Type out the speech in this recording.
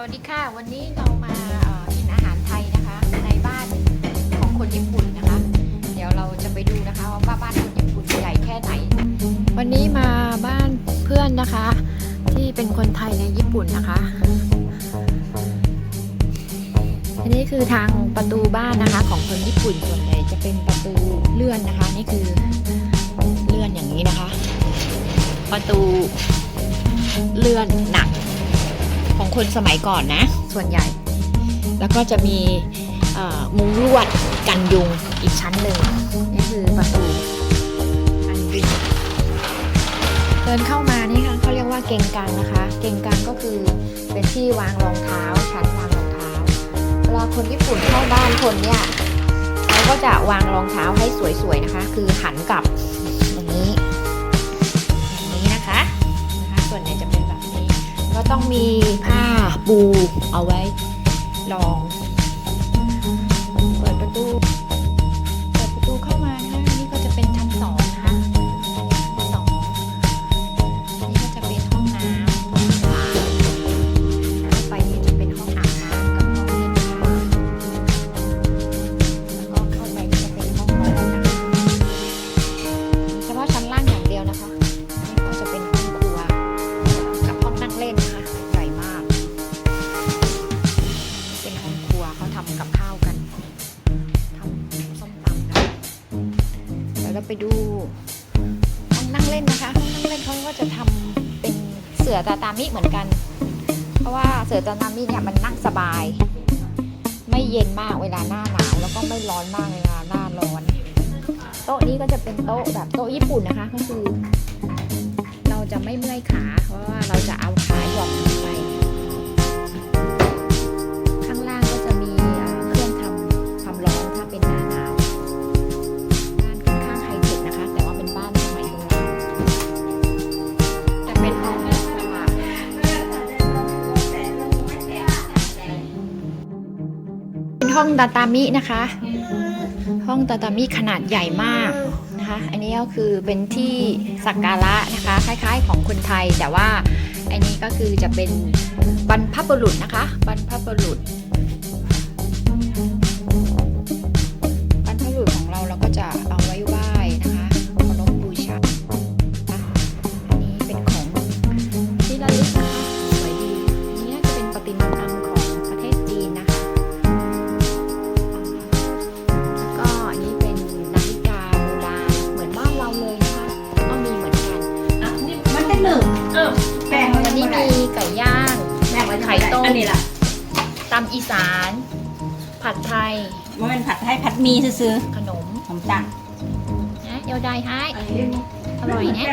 สวัสดีค่ะ วันนี้เรามากินอาหารไทยนะคะ ในบ้านของคนญี่ปุ่นนะคะ เดี๋ยวเราจะไปดูนะคะว่าบ้านคนญี่ปุ่นใหญ่แค่ไหน วันนี้มาบ้านเพื่อนนะคะ ที่เป็นคนไทยในญี่ปุ่นนะคะ อันนี้คือทางประตูบ้านนะคะ ของคนญี่ปุ่นส่วนใหญ่จะเป็นประตูเลื่อนนะคะ นี่คือเลื่อนอย่างนี้นะคะ ประตูเลื่อนหนัก ของคนสมัยก่อนนะ ส่วนใหญ่ แล้วก็จะมีเอ่อมุ้งลวดกันยุงอีกชั้นหนึ่งนี่คือประตูกันยุงเดินเข้ามานี่ค่ะเขาเรียกว่าเกงกังนะคะ เกงกังก็คือเป็นที่วางรองเท้าชั้นวางรองเท้าเวลาคนญี่ปุ่นเข้าบ้านคนเนี่ยเขาก็จะวางรองเท้าให้สวยๆนะคะ คือหันกลับอย่างนี้อย่างนี้นะคะนะคะ ส่วนใหญ่จะเป็นแบบนี้ ก็ต้องมี บูเอาไว้ลอง เราไปดูห้องนั่งเล่นนะคะห้องนั่งเล่นเขาก็จะทำเป็นเสือตาตามิเหมือนกัน เพราะว่าเสือตาตามิเนี่ยมันนั่งสบาย ไม่เย็นมากเวลาหน้าหนาวแล้วก็ไม่ร้อนมากเวลาหน้าร้อน โต๊ะนี้ก็จะเป็นโต๊ะแบบโต๊ะญี่ปุ่นนะคะก็คือ เราจะไม่เมื่อยขา เพราะว่าเราจะเอาขาหย่อนลงไป เป็นห้องสว่างเป็นห้องตาตามินะคะ ห้องตาตามิขนาดใหญ่มากนะคะ อันนี้ก็คือเป็นที่สักการะนะคะ คล้าย ๆ ของคนไทย แต่ว่าอันนี้ก็คือจะเป็นบรรพบุรุษนะคะ บรรพบุรุษ แบ่งวันนี้มีไก่ย่าง แบ่งไว้ไข่ต้มอันนี้ล่ะตำอีสาน ผัดไทยมันเป็นผัดให้ผัดหมีซื้อขนมๆผมจังนะเดี๋ยวได้ให้อร่อยนะ